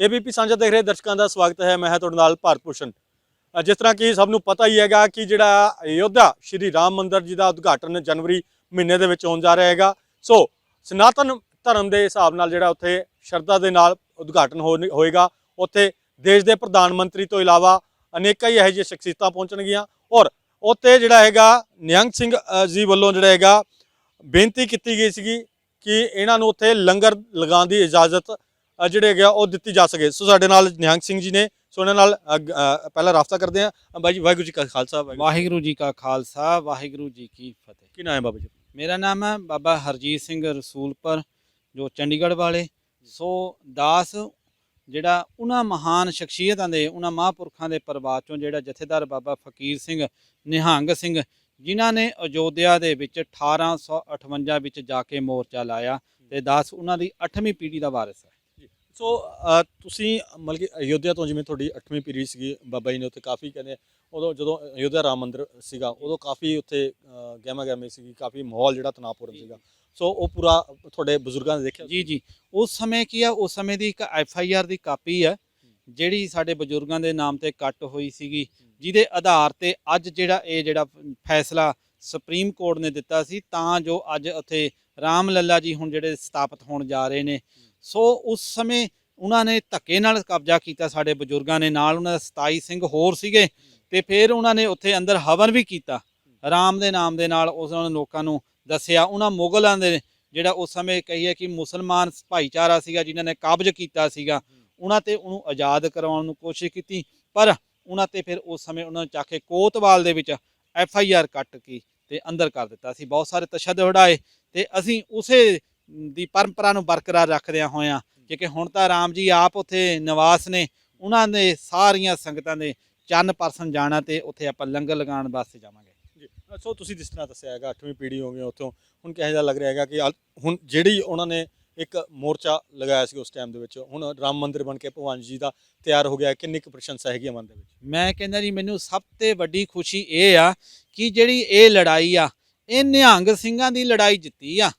ABP ਸਾਂਝਾ ਦੇਖ ਰਹੇ ਦਰਸ਼ਕਾਂ ਦਾ ਸਵਾਗਤ ਹੈ। ਮੈਂ ਹਾਂ ਤੁਹਾਡੇ ਨਾਲ ਭਾਰਤ ਭੂਸ਼ਣ। ਜਿਸ ਤਰ੍ਹਾਂ ਕਿ ਸਭ ਨੂੰ ਪਤਾ ਹੀ ਹੈਗਾ ਕਿ ਜਿਹੜਾ ਅਯੋਧਿਆ ਸ਼੍ਰੀ ਰਾਮ ਮੰਦਿਰ ਜੀ ਦਾ ਉਦਘਾਟਨ ਜਨਵਰੀ ਮਹੀਨੇ ਦੇ ਵਿੱਚ ਹੋਣ ਜਾ ਰਿਹਾ ਹੈਗਾ। ਸੋ, ਸਨਾਤਨ ਧਰਮ ਦੇ ਹਿਸਾਬ ਨਾਲ ਜਿਹੜਾ ਉੱਥੇ ਸ਼ਰਧਾ ਦੇ ਨਾਲ ਉਦਘਾਟਨ ਹੋਣ- ਹੋਏਗਾ। ਉੱਥੇ ਦੇਸ਼ ਦੇ ਪ੍ਰਧਾਨ ਮੰਤਰੀ ਤੋਂ ਇਲਾਵਾ ਅਨੇਕਾਂ ਹੀ ਇਹੋ ਜਿਹੀਆਂ ਸ਼ਖਸੀਅਤਾਂ ਪਹੁੰਚਣਗੀਆਂ। ਔਰ ਉੱਥੇ ਜਿਹੜਾ ਹੈਗਾ ਨਿਹੰਗ ਸਿੰਘ ਜੀ ਵੱਲੋਂ ਜਿਹੜਾ ਹੈਗਾ ਬੇਨਤੀ ਕੀਤੀ ਗਈ ਸੀਗੀ ਕਿ ਇਹਨਾਂ ਨੂੰ ਉੱਥੇ ਲੰਗਰ ਲਗਾਉਣ ਦੀ ਇਜਾਜ਼ਤ ਜਿਹੜੇ ਹੈਗਾ ਉਹ ਦਿੱਤੀ ਜਾ ਸਕੇ। ਸੋ ਸਾਡੇ ਨਾਲ ਨਿਹੰਗ ਸਿੰਘ ਜੀ ਨੇ ਸੋ ਇਹਨਾਂ ਨਾਲ ਪਹਿਲਾਂ ਰਾਬਤਾ ਕਰਦੇ ਅ, ਬਾਈ ਜੀ ਵਾਹਿਗੁਰੂ ਜੀ ਕਾ ਖਾਲਸਾ ਵਾਹਿਗੁਰੂ ਵਾਹਿਗੁਰੂ ਜੀ ਕਾ ਖਾਲਸਾ ਵਾਹਿਗੁਰੂ ਜੀ ਕੀ ਫਤਿਹ। ਕੀ ਨਾਮ ਹੈ ਬਾਬਾ ਜੀ? ਮੇਰਾ ਨਾਮ ਹੈ ਬਾਬਾ ਹਰਜੀਤ ਸਿੰਘ ਰਸੂਲਪੁਰ ਜੋ ਚੰਡੀਗੜ੍ਹ ਵਾਲੇ। ਸੋ ਦਾਸ ਜਿਹੜਾ ਉਹਨਾਂ ਮਹਾਨ ਸ਼ਖਸੀਅਤਾਂ ਦੇ ਉਹਨਾਂ ਮਹਾਂਪੁਰਖਾਂ ਦੇ ਪਰਿਵਾਰ ਚੋਂ ਜਿਹੜਾ ਜਥੇਦਾਰ ਬਾਬਾ ਫਕੀਰ ਸਿੰਘ ਨਿਹੰਗ ਸਿੰਘ ਜਿਨ੍ਹਾਂ ਨੇ ਅਯੋਧਿਆ ਦੇ ਵਿੱਚ 1858 ਵਿੱਚ ਜਾ ਕੇ ਮੋਰਚਾ ਲਾਇਆ ਤੇ ਦਾਸ ਉਹਨਾਂ ਦੀ 8ਵੀਂ ਪੀੜ੍ਹੀ ਦਾ ਵਾਰਿਸ ਹੈ। ਸੋ ਅ, ਤੁਸੀਂ ਮਤਲਬ ਕਿ ਅਯੋਧਿਆ ਤੋਂ ਜਿਵੇਂ ਤੁਹਾਡੀ 8ਵੀਂ ਪੀੜ੍ਹੀ ਸੀਗੀ ਬਾਬਾ ਜੀ ਨੇ ਉੱਥੇ ਕਾਫੀ ਕਹਿੰਦੇ ਉਦੋਂ ਜਦੋਂ ਅਯੋਧਿਆ ਰਾਮ ਮੰਦਿਰ ਸੀਗਾ ਉਦੋਂ ਕਾਫੀ ਉੱਥੇ ਗਹਿਮਾ ਗਹਿਮੀ ਸੀਗੀ ਕਾਫੀ ਮਾਹੌਲ ਜਿਹੜਾ ਤਣਾਅਪੂਰਨ ਸੀਗਾ। ਸੋ ਉਹ ਪੂਰਾ ਤੁਹਾਡੇ ਬਜ਼ੁਰਗਾਂ ਨੇ ਦੇਖਿਆ? ਜੀ ਜੀ। ਉਸ ਸਮੇਂ ਕੀ ਆ ਉਸ ਸਮੇਂ ਦੀ ਇੱਕ ਐਫ ਆਈ ਆਰ ਦੀ ਕਾਪੀ ਹੈ ਜਿਹੜੀ ਸਾਡੇ ਬਜ਼ੁਰਗਾਂ ਦੇ ਨਾਮ ਤੇ ਕੱਟ ਹੋਈ ਸੀਗੀ ਜਿਹਦੇ ਆਧਾਰ ਤੇ ਅੱਜ ਜਿਹੜਾ ਇਹ ਜਿਹੜਾ ਫੈਸਲਾ ਸੁਪਰੀਮ ਕੋਰਟ ਨੇ ਦਿੱਤਾ ਸੀ ਤਾਂ ਜੋ ਅੱਜ ਉੱਥੇ ਰਾਮ ਲੱਲਾ ਜੀ ਹੁਣ ਜਿਹੜੇ ਸਥਾਪਿਤ ਹੋਣ ਜਾ ਰਹੇ ਨੇ ਸੋ ਉਸ ਸਮੇਂ ਉਹਨਾਂ ਨੇ ਧੱਕੇ ਨਾਲ ਕਬਜ਼ਾ ਕੀਤਾ ਸਾਡੇ ਬਜ਼ੁਰਗਾਂ ਨੇ, ਨਾਲ ਉਹਨਾਂ ਦੇ 27 ਸਿੰਘ ਹੋਰ ਸੀਗੇ ਤੇ ਫਿਰ ਉਹਨਾਂ ਨੇ ਉੱਥੇ ਅੰਦਰ ਹਵਨ ਵੀ ਕੀਤਾ। ਰਾਮ ਦੇ ਨਾਮ ਦੇ ਨਾਲ ਉਸ ਉਹਨਾਂ ਲੋਕਾਂ ਨੂੰ ਦੱਸਿਆ। ਉਹਨਾਂ ਮੁਗਲਾਂ ਦੇ ਜਿਹੜਾ ਉਸ ਸਮੇਂ ਕਹੀਏ ਕਿ ਮੁਸਲਮਾਨ ਭਾਈਚਾਰਾ ਸੀਗਾ, ਜਿਨ੍ਹਾਂ ਨੇ ਕਬਜ਼ ਕੀਤਾ ਸੀਗਾ, ਉਹਨਾਂ ਤੇ ਉਹਨੂੰ ਆਜ਼ਾਦ ਕਰਵਾਉਣ ਨੂੰ ਕੋਸ਼ਿਸ਼ ਕੀਤੀ, ਪਰ ਉਹਨਾਂ ਤੇ ਫਿਰ ਉਸ ਸਮੇਂ ਉਹਨਾਂ ਨੂੰ ਚੱਕ ਕੇ ਕੋਤਵਾਲ ਦੇ ਵਿੱਚ ਐਫ ਆਈ ਆਰ ਕੱਟ ਕੇ ਤੇ ਅੰਦਰ ਕਰ ਦਿੱਤਾ ਸੀ। ਬਹੁਤ ਸਾਰੇ ਤਸ਼ੱਦਦ ਹਟਾਏ ਤੇ ਅਸੀਂ ਉਸੇ ਦੀ ਪਰੰਪਰਾ ਨੂੰ ਬਰਕਰਾਰ ਰੱਖਦਿਆਂ ਹੋਇਆਂ ਕਿ ਹੁਣ ਤਾਂ ਰਾਮ ਜੀ ਆਪ ਉੱਥੇ ਨਿਵਾਸ ਨੇ ਉਹਨਾਂ ਦੇ ਸਾਰੀਆਂ ਸੰਗਤਾਂ ਦੇ ਚੰਨ ਪਰਸਨ ਜਾਣਾ ਤੇ ਉੱਥੇ ਆਪਾਂ ਲੰਗਰ ਲਗਾਉਣ ਵਾਸਤੇ ਜਾਵਾਂਗੇ ਜੀ ਸੋ ਤੁਸੀਂ ਜਿਸ ਤਰ੍ਹਾਂ ਦੱਸਿਆ ਹੈਗਾ 8ਵੀਂ ਪੀੜ੍ਹੀ ਹੋ ਗਈ ਉੱਥੋਂ ਹੁਣ ਕਿਹੋ ਜਿਹਾ ਲੱਗ ਰਿਹਾ ਹੈਗਾ ਕਿ ਹੁਣ ਜਿਹੜੀ ਉਹਨਾਂ ਨੇ ਇੱਕ ਮੋਰਚਾ ਲਗਾਇਆ ਸੀ ਉਸ ਟਾਈਮ ਦੇ ਵਿੱਚ ਹੁਣ ਰਾਮ ਮੰਦਿਰ ਬਣ ਕੇ ਭਗਵਾਨ ਜੀ ਦਾ ਤਿਆਰ ਹੋ ਗਿਆ। ਕਿੰਨੀ ਕੁ ਪ੍ਰਸ਼ੰਸਾ ਹੈਗੀ ਮਨ ਦੇ ਵਿੱਚ ਮੈਂ ਕਹਿੰਦਾ ਜੀ ਮੈਨੂੰ ਸਭ ਤੋਂ ਵੱਡੀ ਖੁਸ਼ੀ ਇਹ ਆ ਕਿ ਜਿਹੜੀ ਇਹ ਲੜਾਈ ਆ ਇਹ ਨਿਹੰਗ ਸਿੰਘਾਂ ਦੀ ਲੜਾਈ ਜਿੱਤੀ ਆ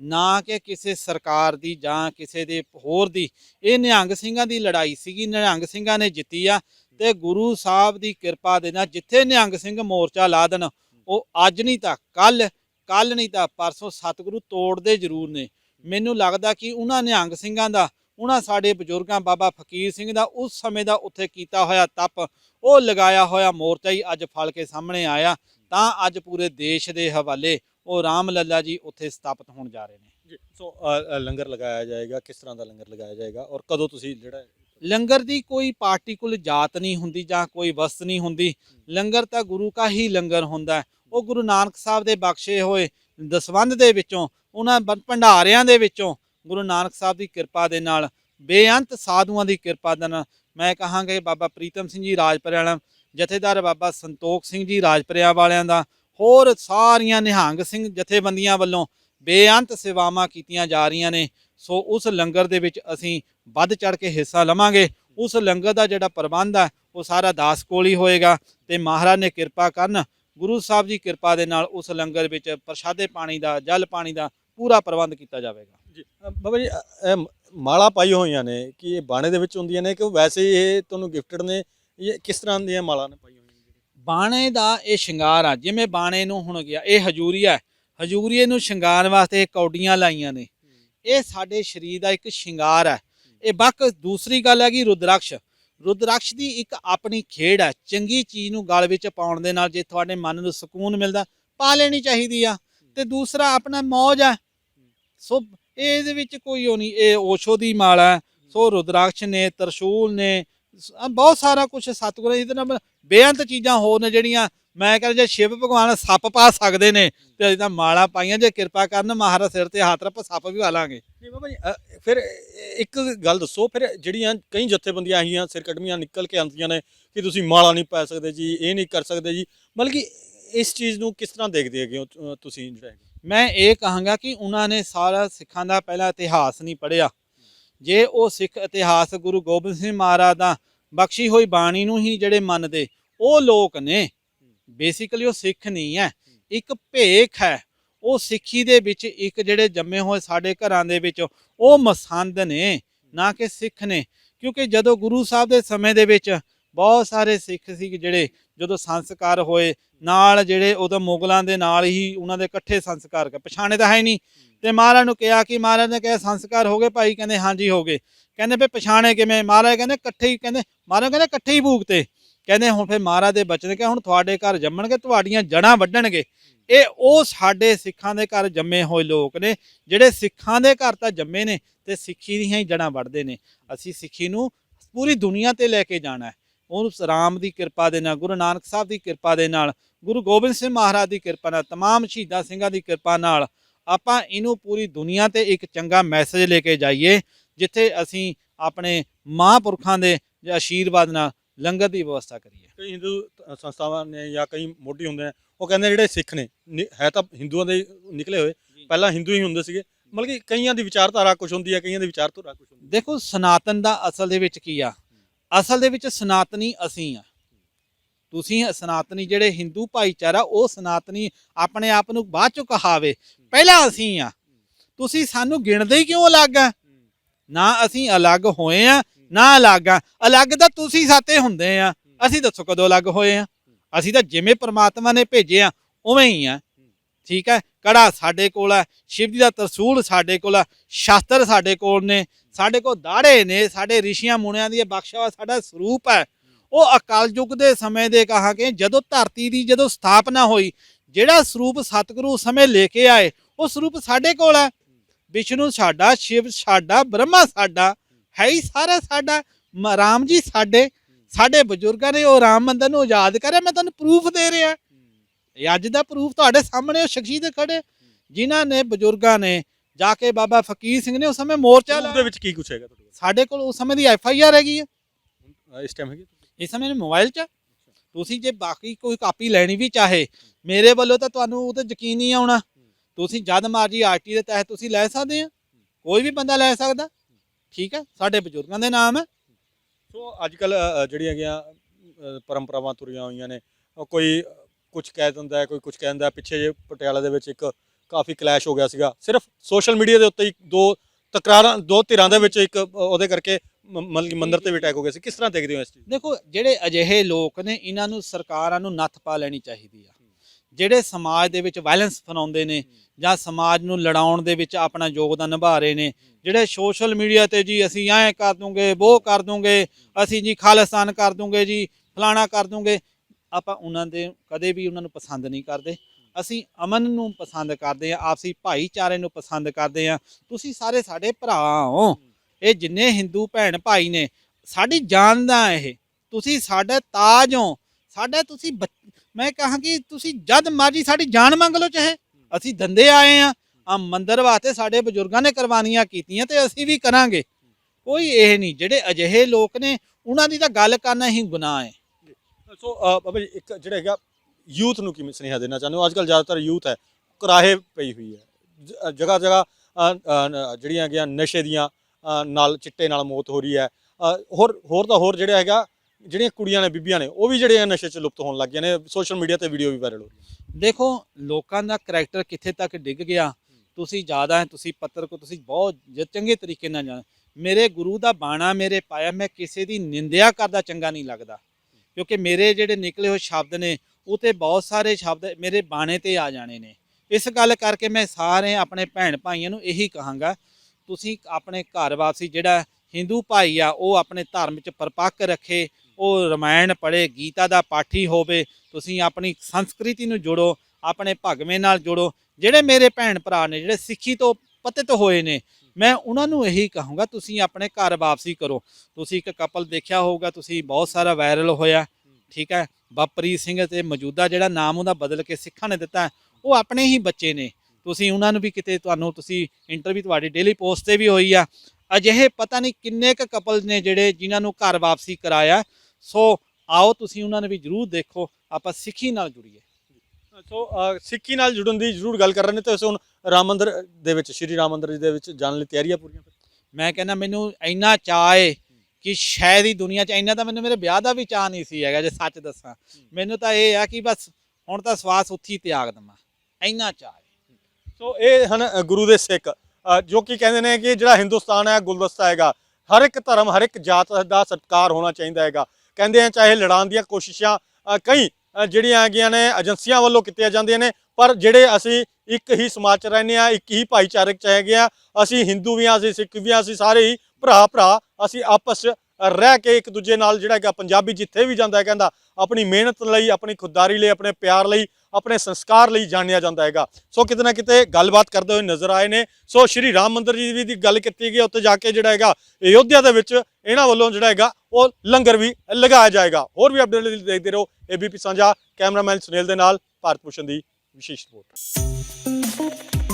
ਨਾ ਕਿ ਕਿਸੇ ਸਰਕਾਰ ਦੀ ਜਾਂ ਕਿਸੇ ਦੇ ਹੋਰ ਦੀ। ਇਹ ਨਿਹੰਗ ਸਿੰਘਾਂ ਦੀ ਲੜਾਈ ਸੀਗੀ, ਨਿਹੰਗ ਸਿੰਘਾਂ ਨੇ ਜਿੱਤੀ ਆ ਤੇ ਗੁਰੂ ਸਾਹਿਬ ਦੀ ਕਿਰਪਾ ਦੇ ਨਾਲ ਜਿੱਥੇ ਨਿਹੰਗ ਸਿੰਘ ਮੋਰਚਾ ਲਾ ਦੇਣ, ਉਹ ਅੱਜ ਨਹੀਂ ਤਾਂ ਕੱਲ ਕੱਲ ਨਹੀਂ ਤਾਂ ਪਰਸੋਂ ਸਤਿਗੁਰੂ ਤੋੜਦੇ ਜ਼ਰੂਰ ਨੇ। ਮੈਨੂੰ ਲੱਗਦਾ ਕਿ ਉਹਨਾਂ ਨਿਹੰਗ ਸਿੰਘਾਂ ਦਾ, ਉਹਨਾਂ ਸਾਡੇ ਬਜ਼ੁਰਗਾਂ ਬਾਬਾ ਫਕੀਰ ਸਿੰਘ ਦਾ ਉਸ ਸਮੇਂ ਦਾ ਉੱਥੇ ਕੀਤਾ ਹੋਇਆ ਤਪ, ਉਹ ਲਗਾਇਆ ਹੋਇਆ ਮੋਰਚਾ ਹੀ ਅੱਜ ਫਲ ਕੇ ਸਾਹਮਣੇ ਆਇਆ। ਤਾਂ ਅੱਜ ਪੂਰੇ ਦੇਸ਼ ਦੇ ਹਵਾਲੇ ਉਹ ਰਾਮ ਲੱਲਾ ਜੀ ਉੱਥੇ ਸਥਾਪਿਤ ਹੋਣ ਜਾ ਰਹੇ ਨੇ ਜੀ ਸੋ ਲੰਗਰ ਲਗਾਇਆ ਜਾਏਗਾ ਕਿਸ ਤਰ੍ਹਾਂ ਦਾ ਲੰਗਰ ਲਗਾਇਆ ਜਾਏਗਾ ਔਰ ਕਦੋਂ ਤੁਸੀਂ ਜਿਹੜਾ ਲੰਗਰ ਦੀ ਕੋਈ ਪਾਰਟੀਕੁਲ ਜਾਤ ਨਹੀਂ ਹੁੰਦੀ ਜਾਂ ਕੋਈ ਵਸਤ ਨਹੀਂ ਹੁੰਦੀ ਲੰਗਰ ਤਾਂ ਗੁਰੂ ਕਾ ਹੀ ਲੰਗਰ ਹੁੰਦਾ। ਉਹ ਗੁਰੂ ਨਾਨਕ ਸਾਹਿਬ ਦੇ ਬਖਸ਼ੇ ਹੋਏ ਦਸਵੰਧ ਦੇ ਵਿੱਚੋਂ ਉਹਨਾਂ ਭੰਡਾਰਿਆਂ ਦੇ ਵਿੱਚੋਂ ਗੁਰੂ ਨਾਨਕ ਸਾਹਿਬ ਦੀ ਕਿਰਪਾ ਦੇ ਨਾਲ ਬੇਅੰਤ ਸਾਧੂਆਂ ਦੀ ਕਿਰਪਾ ਦੇ ਨਾਲ ਮੈਂ ਕਹਾਂਗਾ ਬਾਬਾ ਪ੍ਰੀਤਮ ਸਿੰਘ ਜੀ ਰਾਜਪੁਰੇ ਵਾਲਾ ਜਥੇਦਾਰ ਬਾਬਾ ਸੰਤੋਖ ਸਿੰਘ ਜੀ ਰਾਜਪੁਰਿਆ ਵਾਲਿਆਂ ਦਾ ਹੋਰ ਸਾਰੀਆਂ ਨਿਹੰਗ ਸਿੰਘ ਜਥੇਬੰਦੀਆਂ ਵੱਲੋਂ ਬੇਅੰਤ ਸੇਵਾਵਾਂ ਕੀਤੀਆਂ ਜਾ ਰਹੀਆਂ ਨੇ। ਸੋ ਉਸ ਲੰਗਰ ਦੇ ਵਿੱਚ ਅਸੀਂ ਵੱਧ ਚੜ ਕੇ ਹਿੱਸਾ ਲਵਾਂਗੇ। ਉਸ ਲੰਗਰ ਦਾ ਜਿਹੜਾ ਪ੍ਰਬੰਧ ਹੈ, ਉਹ ਸਾਰਾ ਦਾਸ ਕੋਲ ਹੀ ਹੋਏਗਾ ਤੇ ਮਹਾਰਾਜ ਨੇ ਕਿਰਪਾ ਕਰਨ, ਗੁਰੂ ਸਾਹਿਬ ਦੀ ਕਿਰਪਾ ਦੇ ਨਾਲ ਉਸ ਲੰਗਰ ਵਿੱਚ ਪ੍ਰਸ਼ਾਦੇ ਪਾਣੀ ਦਾ, ਜਲ ਪਾਣੀ ਦਾ ਪੂਰਾ ਪ੍ਰਬੰਧ ਕੀਤਾ ਜਾਵੇਗਾ। ਜੀ ਬਾਬਾ ਜੀ ਮਾਲਾ ਪਾਈ ਹੋਈਆਂ ਨੇ, ਕਿ ਇਹ ਬਾਣੇ ਦੇ ਵਿੱਚ ਹੁੰਦੀਆਂ ਨੇ ਕਿ ਵੈਸੇ ਹੀ ਇਹ ਤੁਹਾਨੂੰ ਗਿਫਟਡ ਨੇ? ਇਹ ਕਿਸ ਤਰ੍ਹਾਂ ਦੀਆਂ ਮਾਲਾ ਨੇ ਪਾਈ ਬਾਣੇ ਦਾ ਇਹ ਸ਼ਿੰਗਾਰ ਆ, ਜਿਵੇਂ ਬਾਣੇ ਨੂੰ ਹੁਣ ਗਿਆ, ਇਹ ਹਜੂਰੀਆ ਹਜੂਰੀਏ ਨੂੰ ਸ਼ਿੰਗਾਰਨ ਵਾਸਤੇ ਕੌਡੀਆਂ ਲਾਈਆਂ ਨੇ। ਇਹ ਸਾਡੇ ਸਰੀਰ ਦਾ ਇੱਕ ਸ਼ਿੰਗਾਰ ਹੈ। ਇਹ ਬੱਕ ਦੂਸਰੀ ਗੱਲ ਹੈਗੀ ਰੁਦਰਾਕਸ਼। ਰੁਦਰਾਕਸ਼ ਦੀ ਇੱਕ ਆਪਣੀ ਖੇਡ ਹੈ। ਚੰਗੀ ਚੀਜ਼ ਨੂੰ ਗਲ ਵਿੱਚ ਪਾਉਣ ਦੇ ਨਾਲ ਜੇ ਤੁਹਾਡੇ ਮਨ ਨੂੰ ਸਕੂਨ ਮਿਲਦਾ, ਪਾ ਲੈਣੀ ਚਾਹੀਦੀ ਆ। ਤੇ ਦੂਸਰਾ ਆਪਣਾ ਮੌਜ ਹੈ। ਸੋ ਇਹਦੇ ਵਿੱਚ ਕੋਈ ਉਹ ਨਹੀਂ, ਇਹ ਓਸ਼ੋ ਦੀ ਮਾਲਾ ਹੈ। ਸੋ ਰੁਦਰਾਕਸ਼ ਨੇ, ਤਰਸ਼ੂਲ ਨੇ ਬਹੁਤ ਸਾਰਾ ਕੁਝ ਸਤਿਗੁਰੂ ਇਹਦੇ ਨਾਲ ਬੇਅੰਤ ਚੀਜ਼ਾਂ ਹੋਰ ਨੇ ਜਿਹੜੀਆਂ ਮੈਂ ਕਹਿੰਦਾ ਜੇ ਸ਼ਿਵ ਭਗਵਾਨ ਸੱਪ ਪਾ ਸਕਦੇ ਨੇ ਤੇ ਅਸੀਂ ਤਾਂ ਮਾਲਾ ਪਾਈਆਂ ਜੇ ਕਿਰਪਾ ਕਰਨ ਮਹਾਰਾਜ ਸਿਰ ਤੇ ਹੱਥ ਰੱਖ ਸੱਪ ਵੀ ਵਾਲਾਂਗੇ ਨਹੀਂ ਬਾਬਾ ਜੀ ਅ, ਫਿਰ ਇੱਕ ਗੱਲ ਦੱਸੋ ਫਿਰ ਜਿਹੜੀਆਂ ਕਈ ਜਥੇਬੰਦੀਆਂ ਆਈਆਂ ਸਿਰ ਕੱਢਵੀਆਂ ਨਿਕਲ ਕੇ ਆਉਂਦੀਆਂ ਨੇ ਕਿ ਤੁਸੀਂ ਮਾਲਾ ਨਹੀਂ ਪਾ ਸਕਦੇ ਜੀ ਇਹ ਨਹੀਂ ਕਰ ਸਕਦੇ ਜੀ ਮਤਲਬ ਕਿ ਇਸ ਚੀਜ਼ ਨੂੰ ਕਿਸ ਤਰ੍ਹਾਂ ਦੇਖਦੇ ਹੈਗੇ ਹੋ ਤੁਸੀਂ ਜਿਹੜਾ ਹੈਗਾ? ਮੈਂ ਇਹ ਕਹਾਂਗਾ ਕਿ ਉਹਨਾਂ ਨੇ ਸਾਰਾ ਸਿੱਖਾਂ ਦਾ ਪਹਿਲਾ ਇਤਿਹਾਸ ਨਹੀਂ ਪੜ੍ਹਿਆ ਜੇ ਉਹ ਸਿੱਖ ਇਤਿਹਾਸ ਗੁਰੂ ਗੋਬਿੰਦ ਸਿੰਘ ਮਹਾਰਾਜ ਦਾ ਬਖਸ਼ੀ ਹੋਈ ਬਾਣੀ ਨੂੰ ਹੀ ਜਿਹੜੇ ਮੰਨਦੇ ਉਹ ਲੋਕ ਨੇ। ਬੇਸਿਕਲੀ ਉਹ ਸਿੱਖ ਨਹੀਂ ਹੈ। ਇੱਕ ਭੇਖ ਹੈ। ਉਹ ਸਿੱਖੀ ਦੇ ਵਿੱਚ ਇੱਕ ਜਿਹੜੇ ਜੰਮੇ ਹੋਏ ਸਾਡੇ ਘਰਾਂ ਦੇ ਵਿੱਚ ਉਹ ਮਸੰਦ ਨੇ, ਨਾ ਕਿ ਸਿੱਖ ਨੇ। ਕਿਉਂਕਿ ਜਦੋਂ ਗੁਰੂ ਸਾਹਿਬ ਦੇ ਸਮੇਂ ਦੇ ਵਿੱਚ ਬਹੁਤ ਸਾਰੇ ਸਿੱਖ ਸੀ ਜਿਹੜੇ ਜਦੋਂ ਸੰਸਕਾਰ ਹੋਏ, ਨਾਲ ਜਿਹੜੇ ਉਦੋਂ ਮੁਗਲਾਂ ਦੇ ਨਾਲ ਹੀ ਉਹਨਾਂ ਦੇ ਇਕੱਠੇ ਸੰਸਕਾਰ ਕਰ, ਪਛਾਣੇ ਤਾਂ ਹੈ ਨਹੀਂ। ਤੇ ਮਹਾਰਾਜ ਨੂੰ ਕਿਹਾ ਕਿ ਮਹਾਰਾਜ ਨੇ ਕਿਹਾ, ਸੰਸਕਾਰ ਹੋ ਗਏ ਭਾਈ? ਕਹਿੰਦੇ, ਹਾਂਜੀ ਹੋ ਗਏ। ਕਹਿੰਦੇ, ਵੀ ਪਛਾਣੇ ਕਿਵੇਂ? ਮਹਾਰਾਜ ਕਹਿੰਦੇ, ਇਕੱਠੇ ਹੀ, ਕਹਿੰਦੇ, ਮਹਾਰਾਜ ਕਹਿੰਦੇ, ਇਕੱਠੇ ਹੀ ਭੂਗਤੇ ਕਹਿੰਦੇ ਹੁਣ ਫਿਰ ਮਹਾਰਾਜ ਦੇ ਬਚਨ ਕਿ ਹੁਣ ਤੁਹਾਡੇ ਘਰ ਜੰਮਣਗੇ, ਤੁਹਾਡੀਆਂ ਜੜਾਂ ਵੱਢਣਗੇ। ਇਹ ਉਹ ਸਾਡੇ ਸਿੱਖਾਂ ਦੇ ਘਰ ਜੰਮੇ ਹੋਏ ਲੋਕ ਨੇ, ਜਿਹੜੇ ਸਿੱਖਾਂ ਦੇ ਘਰ ਤਾਂ ਜੰਮੇ ਨੇ ਤੇ ਸਿੱਖੀ ਦੀਆਂ ਹੀ ਜੜਾਂ ਵੱਢਦੇ ਨੇ। ਅਸੀਂ ਸਿੱਖੀ ਨੂੰ ਪੂਰੀ ਦੁਨੀਆ ਤੇ ਲੈ ਕੇ ਜਾਣਾ ਹੈ। ਉਹ ਰਾਮ ਦੀ ਕਿਰਪਾ ਦੇ ਨਾਲ, ਗੁਰੂ ਨਾਨਕ ਸਾਹਿਬ ਦੀ ਕਿਰਪਾ ਦੇ ਨਾਲ, ਗੁਰੂ ਗੋਬਿੰਦ ਸਿੰਘ ਮਹਾਰਾਜ ਦੀ ਕਿਰਪਾ ਨਾਲ, ਤਮਾਮ ਸ਼ਹੀਦਾਂ ਸਿੰਘਾਂ ਦੀ ਕਿਰਪਾ ਨਾਲ ਆਪਾਂ ਇਹਨੂੰ ਪੂਰੀ ਦੁਨੀਆ ਤੇ ਇੱਕ ਚੰਗਾ ਮੈਸੇਜ ਲੈ ਕੇ ਜਾਈਏ, ਜਿੱਥੇ ਅਸੀਂ ਆਪਣੇ ਮਹਾਂਪੁਰਖਾਂ ਦੇ ਆਸ਼ੀਰਵਾਦ ਨਾਲ ਲੰਗਰ ਦੀ ਵਿਵਸਥਾ ਕਰੀਏ। ਕਈ ਹਿੰਦੂ ਸੰਸਥਾਵਾਂ ਨੇ ਜਾਂ ਕਈ ਮੋਢੀ ਹੁੰਦੇ ਨੇ ਉਹ ਕਹਿੰਦੇ ਜਿਹੜੇ ਸਿੱਖ ਨੇ ਨਿ- ਹੈ ਤਾਂ ਹਿੰਦੂਆਂ ਦੇ ਨਿਕਲੇ ਹੋਏ ਪਹਿਲਾਂ ਹਿੰਦੂ ਹੀ ਹੁੰਦੇ ਸੀਗੇ। ਮਤਲਬ ਕਿ ਕਈਆਂ ਦੀ ਵਿਚਾਰਧਾਰਾ ਕੁਝ ਹੁੰਦੀ ਹੈ ਕਈਆਂ ਦੀ ਵਿਚਾਰਧਾਰਾ ਕੁਝ ਹੁੰਦੀ ਹੈ ਦੇਖੋ ਸਨਾਤਨ ਦਾ ਅਸਲ ਦੇ ਵਿੱਚ ਕੀ ਆ? ਅਸਲ ਦੇ ਵਿੱਚ ਸਨਾਤਨੀ ਅਸੀਂ ਆ। ਤੁਸੀਂ ਸਨਾਤਨੀ ਜਿਹੜੇ ਹਿੰਦੂ ਭਾਈਚਾਰਾ ਉਹ ਸਨਾਤਨੀ ਆਪਣੇ ਆਪ ਨੂੰ ਬਾਅਦ ਚੋਂ ਕਹਾਵੇ। ਪਹਿਲਾਂ ਅਸੀਂ ਆ। ਤੁਸੀਂ ਸਾਨੂੰ ਗਿਣਦੇ ਹੀ ਕਿਉਂ ਅਲੱਗ ਆ? ਨਾ ਅਸੀਂ ਅਲੱਗ ਹੋਏ ਆ ਨਾ ਅਲੱਗ ਆ। ਅਲੱਗ ਤਾਂ ਤੁਸੀਂ ਸਾਤੇ ਹੁੰਦੇ ਆ। ਅਸੀਂ ਦੱਸੋ ਕਦੋਂ ਅਲੱਗ ਹੋਏ ਆ? ਅਸੀਂ ਤਾਂ ਜਿਵੇਂ ਪ੍ਰਮਾਤਮਾ ਨੇ ਭੇਜਿਆ ਉਵੇਂ ਹੀ ਆ। ਠੀਕ ਹੈ ਕੜਾ ਸਾਡੇ ਕੋਲ ਹੈ ਸ਼ਿਵ ਜੀ ਦਾ ਤਰਸੂਲ ਸਾਡੇ ਕੋਲ ਹੈ ਸ਼ਾਸਤਰ ਸਾਡੇ ਕੋਲ ਨੇ, ਸਾਡੇ ਕੋਲ ਦਾੜੇ ਨੇ, ਸਾਡੇ ਰਿਸ਼ੀਆਂ ਮੁਨੀਆਂ ਦੀ ਬਖਸ਼ਵਾ ਸਾਡਾ ਸਰੂਪ ਹੈ। ਉਹ ਅਕਾਲ ਯੁੱਗ ਦੇ ਸਮੇਂ ਦੇ ਕਹਾਂਗੇ ਜਦੋਂ ਧਰਤੀ ਦੀ ਜਦੋਂ ਸਥਾਪਨਾ ਹੋਈ, ਜਿਹੜਾ ਸਰੂਪ ਸਤਿਗੁਰੂ ਸਮੇਂ ਲੈ ਕੇ ਆਏ, ਉਹ ਸਰੂਪ ਸਾਡੇ ਕੋਲ ਹੈ ਵਿਸ਼ਨੂੰ ਸਾਡਾ, ਸ਼ਿਵ ਸਾਡਾ, ਬ੍ਰਹਮਾ ਸਾਡਾ ਹੈ ਹੀ ਸਾਰਾ ਸਾਡਾ ਮ- ਰਾਮ ਜੀ ਸਾਡੇ ਸਾਡੇ ਬਜ਼ੁਰਗਾਂ ਨੇ ਉਹ ਰਾਮ ਮੰਦਰ ਨੂੰ ਆਜ਼ਾਦ ਕਰਿਆ ਮੈਂ ਤੁਹਾਨੂੰ ਪ੍ਰੂਫ ਦੇ ਰਿਹਾ। ਇਹ ਅੱਜ ਦਾ ਪ੍ਰੂਫ ਤੁਹਾਡੇ ਸਾਹਮਣੇ ਉਹ ਸ਼ਖਸੀਅਤ ਖੜੇ ਜਿਨ੍ਹਾਂ ਨੇ ਬਜ਼ੁਰਗਾਂ ਨੇ ਜਾ ਕੇ ਬਾਬਾ ਫਕੀਰ ਸਿੰਘ ਨੇ ਉਸ ਸਮੇਂ ਮੋਰਚਾ ਉਹਦੇ ਲਾਇਆ। ਵਿੱਚ ਕੀ ਕੁਛ ਹੈਗਾ ਤੁਹਾਡੇ ਸਾਡੇ ਕੋਲ ਉਸ ਸਮੇਂ ਦੀ ਐਫ ਆਈ ਆਰ ਹੈਗੀ ਹੈ ਕੋਲ ਇਸ ਟਾਈਮ ਹੈਗੀ ਇਸ ਸਮੇਂ ਮੋਬਾਈਲ 'ਚ। ਤੁਸੀਂ ਜੇ ਬਾਕੀ ਕੋਈ ਕਾਪੀ ਲੈਣੀ ਵੀ ਚਾਹੇ ਮੇਰੇ ਵੱਲੋਂ ਤਾਂ ਤੁਹਾਨੂੰ ਉਹ ਤੇ ਯਕੀਨ ਨਹੀਂ ਆਉਣਾ। ਤੁਸੀਂ ਜਦ ਮਰਜ਼ੀ ਆਰਟੀ ਦੇ ਤਹਿਤ ਤੁਸੀਂ ਲੈ ਸਕਦੇ ਆ। ਕੋਈ ਵੀ ਬੰਦਾ ਲੈ ਸਕਦਾ। ਠੀਕ ਹੈ? ਸਾਡੇ ਬਜ਼ੁਰਗਾਂ ਦੇ ਨਾਮ ਹੈ। ਸੋ ਅੱਜ ਕੱਲ ਜਿਹੜੀਆਂ ਹੈਗੀਆਂ ਪਰੰਪਰਾਵਾਂ ਤੁਰੀਆਂ ਹੋਈਆਂ ਨੇ ਉਹ ਕੋਈ ਕੁਝ ਕਹਿ ਦਿੰਦਾ ਕੋਈ ਕੁਝ ਕਹਿੰਦਾ। ਪਿੱਛੇ ਜੇ ਪਟਿਆਲਾ ਦੇ ਵਿੱਚ ਇੱਕ ਕਾਫੀ ਕਲੈਸ਼ ਹੋ ਗਿਆ ਸੀਗਾ। ਸਿਰਫ ਸੋਸ਼ਲ ਮੀਡੀਆ ਦੇ ਉੱਤੇ ਹੀ ਦੋ ਤਕਰਾਰਾਂ ਦੋ ਧਿਰਾਂ ਦੇ ਵਿੱਚ ਇੱਕ ਉਹਦੇ ਕਰਕੇ ਮੰਦਰ ਤੇ ਵੀ ਅਟੈਕ ਹੋ ਗਿਆ ਸੀ। ਕਿਸ ਤਰ੍ਹਾਂ ਦੇਖਦੇ ਹੋ ਇਸ ਚੀਜ਼? ਦੇਖੋ ਜਿਹੜੇ ਅਜਿਹੇ ਲੋਕ ਨੇ ਇਹਨਾਂ ਨੂੰ ਸਰਕਾਰਾਂ ਨੂੰ ਨੱਥ ਪਾ ਲੈਣੀ ਚਾਹੀਦੀ ਆ। ਜਿਹੜੇ ਸਮਾਜ ਦੇ ਵਿੱਚ ਵਾਇਲੈਂਸ ਫੈਲਾਉਂਦੇ ਨੇ ਜਾਂ ਸਮਾਜ ਨੂੰ ਲੜਾਉਣ ਦੇ ਵਿੱਚ ਆਪਣਾ ਯੋਗਦਾਨ ਨਿਭਾ ਰਹੇ ਨੇ। ਜਿਹੜੇ ਸੋਸ਼ਲ ਮੀਡੀਆ ਤੇ ਜੀ ਅਸੀਂ ਐਂ ਕਰ ਦੂੰਗੇ ਉਹ ਕਰ ਦੂੰਗੇ, ਅਸੀਂ ਜੀ ਖਾਲਿਸਤਾਨ ਕਰ ਦੂੰਗੇ ਜੀ, ਫਲਾਣਾ ਕਰ ਦੂੰਗੇ, ਆਪਾਂ ਉਹਨਾਂ ਦੇ ਕਦੇ ਵੀ ਉਹਨਾਂ ਨੂੰ ਪਸੰਦ ਨਹੀਂ ਕਰਦੇ। ਅਸੀਂ ਅਮਨ ਨੂੰ ਪਸੰਦ ਕਰਦੇ ਆ ਆਪਸੀ ਭਾਈਚਾਰੇ ਨੂੰ ਪਸੰਦ ਕਰਦੇ ਆ ਤੁਸੀਂ ਸਾਰੇ ਸਾਡੇ ਭਰਾ ਹੋ। ਇਹ ਜਿੰਨੇ ਹਿੰਦੂ ਭੈਣ ਭਾਈ ਨੇ, ਸਾਡੀ ਜਾਨ ਦਾ ਇਹ। ਤੁਸੀਂ ਸਾਡੇ ਤਾਜ ਹੋ। ਸਾਡੇ ਤੁਸੀਂ ਬੱਚ- ਮੈਂ ਕਹਾਂ ਕਿ ਤੁਸੀਂ ਜਦ ਮਰਜ਼ੀ ਸਾਡੀ ਜਾਨ ਮੰਗ ਲਓ ਚਾਹੇ। ਅਸੀਂ ਦੰਦੇ ਆਏ ਆ ਆ ਮੰਦਰ ਵਾਸਤੇ ਸਾਡੇ ਬਜ਼ੁਰਗਾਂ ਨੇ ਕੁਰਬਾਨੀਆਂ ਕੀਤੀਆਂ ਤੇ ਅਸੀਂ ਵੀ ਕਰਾਂਗੇ। ਕੋਈ ਇਹ ਨਹੀਂ, ਜਿਹੜੇ ਅਜਿਹੇ ਲੋਕ ਨੇ, ਉਹਨਾਂ ਦੀ ਤਾਂ ਗੱਲ ਕਰਨਾ ਹੀ ਗੁਨਾਹ ਹੈ ਸੋ ਬਾਬਾ ਜੀ, ਇੱਕ ਜਿਹੜਾ ਹੈਗਾ ਯੂਥ ਨੂੰ ਕਿਵੇਂ ਸੁਨੇਹਾ ਦੇਣਾ ਚਾਹੁੰਦੇ ਹੋ? ਅੱਜ ਕੱਲ ਜ਼ਿਆਦਾਤਰ ਯੂਥ ਹੈ, ਕੁਰਾਹੇ ਪਈ ਹੋਈ ਹੈ। ਜਗ੍ਹਾ ਜਗ੍ਹਾ ਜਿਹੜੀਆਂ ਹੈਗੀਆਂ ਨਸ਼ੇ ਦੀਆਂ ਨਾਲ ਚਿੱਟੇ ਨਾਲ ਮੌਤ ਹੋ ਰਹੀ ਹੈ। ਹੋਰ ਹੋਰ ਤਾਂ ਹੋਰ ਜਿਹੜਾ ਹੈਗਾ, ਜਿਹੜੀਆਂ ਕੁੜੀਆਂ ਨੇ, ਬੀਬੀਆਂ ਨੇ, ਉਹ ਵੀ ਜਿਹੜੇ ਨਸ਼ੇ 'ਚ ਲੁਪਤ ਹੋਣ ਲੱਗ ਗਈਆਂ ਨੇ, ਸੋਸ਼ਲ ਮੀਡੀਆ ਤੇ ਵੀਡੀਓ ਵੀ ਵਾਇਰਲ ਹੋ ਰਹੀ ਹੈ ਦੇਖੋ, ਲੋਕਾਂ ਦਾ ਕਰੈਕਟਰ ਕਿੱਥੇ ਤੱਕ ਡਿੱਗ ਗਿਆ? ਤੁਸੀਂ ਜ਼ਿਆਦਾ ਹੈ, ਤੁਸੀਂ ਪੱਤਰ ਕੋ, ਤੁਸੀਂ ਬਹੁਤ ਜ- ਚੰਗੇ ਤਰੀਕੇ ਨਾਲ ਜਾਣ। ਮੇਰੇ ਗੁਰੂ ਦਾ ਬਾਣਾ ਮੇਰੇ ਪਾਇਆ, ਮੈਂ ਕਿਸੇ ਦੀ ਨਿੰਦਿਆ ਕਰਦਾ ਚੰਗਾ ਨਹੀਂ ਲੱਗਦਾ। ਕਿਉਂਕਿ ਮੇਰੇ ਜਿਹੜੇ ਨਿਕਲੇ ਹੋਏ ਸ਼ਬਦ ਨੇ, ਉਹ ਤੇ ਬਹੁਤ ਸਾਰੇ ਸ਼ਬਦ ਮੇਰੇ ਬਾਣੇ ਤੇ ਆ ਜਾਣੇ ਨੇ। ਇਸ ਗੱਲ ਕਰਕੇ ਮੈਂ ਸਾਰੇ ਆਪਣੇ ਭੈਣ ਭਾਈਆਂ ਨੂੰ ਇਹੀ ਕਹਾਂਗਾ, ਤੁਸੀਂ ਆਪਣੇ ਘਰ ਵਾਸੀ ਜਿਹੜਾ ਹਿੰਦੂ ਭਾਈ ਆ, ਉਹ ਆਪਣੇ ਧਰਮ 'ਚ ਪਰਪੱਕ ਰੱਖੇ ਉਹ ਰਮਾਇਣ ਪੜ੍ਹੇ, ਗੀਤਾ ਦਾ ਪਾਠੀ ਹੋਵੇ, ਤੁਸੀਂ ਆਪਣੀ ਸੰਸਕ੍ਰਿਤੀ ਨੂੰ ਜੋੜੋ, ਆਪਣੇ ਭਗਵੇਂ ਨਾਲ ਜੋੜੋ। ਜਿਹੜੇ ਮੇਰੇ ਭੈਣ ਭਰਾ ਨੇ, ਜਿਹੜੇ ਸਿੱਖੀ ਤੋਂ ਪਤਿਤ ਹੋਏ ਨੇ, ਮੈਂ ਉਹਨਾਂ ਨੂੰ ਇਹੀ ਕਹੂੰਗਾ, ਤੁਸੀਂ ਆਪਣੇ ਘਰ ਵਾਪਸੀ ਕਰੋ। ਤੁਸੀਂ ਇੱਕ ਕਪਲ ਦੇਖਿਆ ਹੋਊਗਾ, ਤੁਸੀਂ ਬਹੁਤ ਸਾਰਾ ਵਾਇਰਲ ਹੋਇਆ, ਠੀਕ ਹੈ? ਬਪਰੀਤ ਸਿੰਘ ਤੇ ਮੌਜੂਦਾ ਜਿਹੜਾ ਨਾਮ ਉਹਦਾ ਬਦਲ ਕੇ ਸਿੱਖਾਂ ਨੇ ਦਿੱਤਾ, ਉਹ ਆਪਣੇ ਹੀ ਬੱਚੇ ਨੇ। ਤੁਸੀਂ ਉਹਨਾਂ ਨੂੰ ਵੀ ਕਿਤੇ ਤੁਹਾਨੂੰ, ਤੁਸੀਂ ਇੰਟਰਵਿਊ ਤੁਹਾਡੀ ਡੇਲੀ ਪੋਸਟ ਤੇ ਵੀ ਹੋਈ ਆ। ਅਜਿਹੇ ਪਤਾ ਨਹੀਂ ਕਿੰਨੇ ਕ ਕਪਲ ਨੇ ਜਿਹੜੇ ਜਿਨ੍ਹਾਂ ਨੂੰ ਘਰ ਵਾਪਸੀ ਕਰਾਇਆ। ਸੋ ਆਓ ਤੁਸੀਂ ਉਹਨਾਂ ਨੂੰ ਵੀ ਜਰੂਰ ਦੇਖੋ ਆਪਾਂ ਸਿੱਖੀ ਨਾਲ ਜੁੜੀਏ। ਸੋ ਸਿੱਖੀ ਨਾਲ ਜੁੜਨ ਦੀ ਜ਼ਰੂਰ ਗੱਲ ਕਰ ਰਹੇ ਨੇ ਤੇ ਹੁਣ ਰਾਮ ਮੰਦਿਰ ਦੇ ਵਿੱਚ ਸ਼੍ਰੀ ਰਾਮ ਮੰਦਿਰ ਜੀ ਦੇ ਵਿੱਚ ਜਾਣ ਲਈ ਤਿਆਰੀਆਂ ਪੂਰੀਆਂ ਮੈਂ ਕਹਿੰਦਾ ਮੈਨੂੰ ਇੰਨਾ ਚਾਅ ਏ ਕਿ ਸ਼ਾਇਦ ਹੀ ਦੁਨੀਆ 'ਚ ਇੰਨਾ ਤਾਂ ਮੈਨੂੰ ਮੇਰੇ ਵਿਆਹ ਦਾ ਵੀ ਚਾਅ ਨਹੀਂ ਸੀ ਹੈਗਾ ਜੇ ਸੱਚ ਦੱਸਾਂ। ਮੈਨੂੰ ਤਾਂ ਇਹ ਆ ਕਿ ਬਸ ਹੁਣ ਤਾਂ ਸਵਾਸ ਉੱਥੀ ਤਿਆਗ ਦਵਾਂ। ਇੰਨਾ ਚਾਅ ਏ। ਸੋ ਇਹ ਹਨ ਗੁਰੂ ਦੇ ਸਿੱਖ। ਜੋ ਕਿ ਕਹਿੰਦੇ ਨੇ ਕਿ ਜਿਹੜਾ ਹਿੰਦੁਸਤਾਨ ਹੈ ਗੁਲਦਸਤਾ ਹੈਗਾ ਹਰ ਇੱਕ ਧਰਮ ਹਰ ਇੱਕ ਜਾਤ ਦਾ ਸਤਿਕਾਰ ਹੋਣਾ ਚਾਹੀਦਾ ਹੈਗਾ। ਕਹਿੰਦੇ ਆ ਚਾਹੇ ਲੜਾਉਣ ਦੀਆਂ ਕੋਸ਼ਿਸ਼ਾਂ ਕਈ ਜਿਹੜੀਆਂ ਹੈਗੀਆਂ ਨੇ, ਏਜੰਸੀਆਂ ਵੱਲੋਂ ਕੀਤੀਆਂ ਜਾਂਦੀਆਂ ਨੇ, ਪਰ ਜਿਹੜੇ ਅਸੀਂ ਇੱਕ ਹੀ ਸਮਾਜ 'ਚ ਰਹਿੰਦੇ ਆ ਇੱਕ ਹੀ ਭਾਈਚਾਰਕ 'ਚ ਹੈਗੇ ਆ ਅਸੀਂ ਹਿੰਦੂ ਵੀ ਆ ਅਸੀਂ ਸਿੱਖ ਵੀ ਆ ਅਸੀਂ ਸਾਰੇ ਹੀ ਭਰਾ ਭਰਾ ਅਸੀਂ ਆਪਸ 'ਚ ਰਹਿ ਕੇ ਇੱਕ ਦੂਜੇ ਨਾਲ ਜਿਹੜਾ ਹੈਗਾ ਪੰਜਾਬੀ ਜਿੱਥੇ ਵੀ ਜਾਂਦਾ ਹੈ, ਕਹਿੰਦਾ ਆਪਣੀ ਮਿਹਨਤ ਲਈ, ਆਪਣੀ ਖੁਦਦਾਰੀ ਲਈ, ਆਪਣੇ ਪਿਆਰ ਲਈ, ਆਪਣੇ ਸੰਸਕਾਰ ਲਈ ਜਾਣਿਆ ਜਾਂਦਾ ਹੈਗਾ। ਸੋ ਕਿਤੇ ਨਾ ਕਿਤੇ ਗੱਲਬਾਤ ਕਰਦੇ ਹੋਏ ਨਜ਼ਰ ਆਏ ਨੇ। ਸੋ ਸ਼੍ਰੀ ਰਾਮ ਮੰਦਰ ਜੀ ਦੀ ਗੱਲ ਕੀਤੀ ਗਈ ਉੱਥੇ ਜਾ ਕੇ ਜਿਹੜਾ ਹੈਗਾ ਅਯੋਧਿਆ ਦੇ ਵਿੱਚ ਇਹਨਾਂ ਵੱਲੋਂ ਜਿਹੜਾ ਹੈਗਾ ਉਹ ਲੰਗਰ ਵੀ ਲਗਾਇਆ ਜਾਏਗਾ। ਹੋਰ ਵੀ ਅਪਡੇਟ ਲਈ ਦੇਖਦੇ ਰਹੋ। ਏਬੀਪੀ ਸਾਂਝਾ, ਕੈਮਰਾਮੈਨ ਸੁਨੀਲ ਦੇ ਨਾਲ, ਭਾਰਤ ਭੂਸ਼ਣ ਦੀ ਵਿਸ਼ੇਸ਼ ਰਿਪੋਰਟ।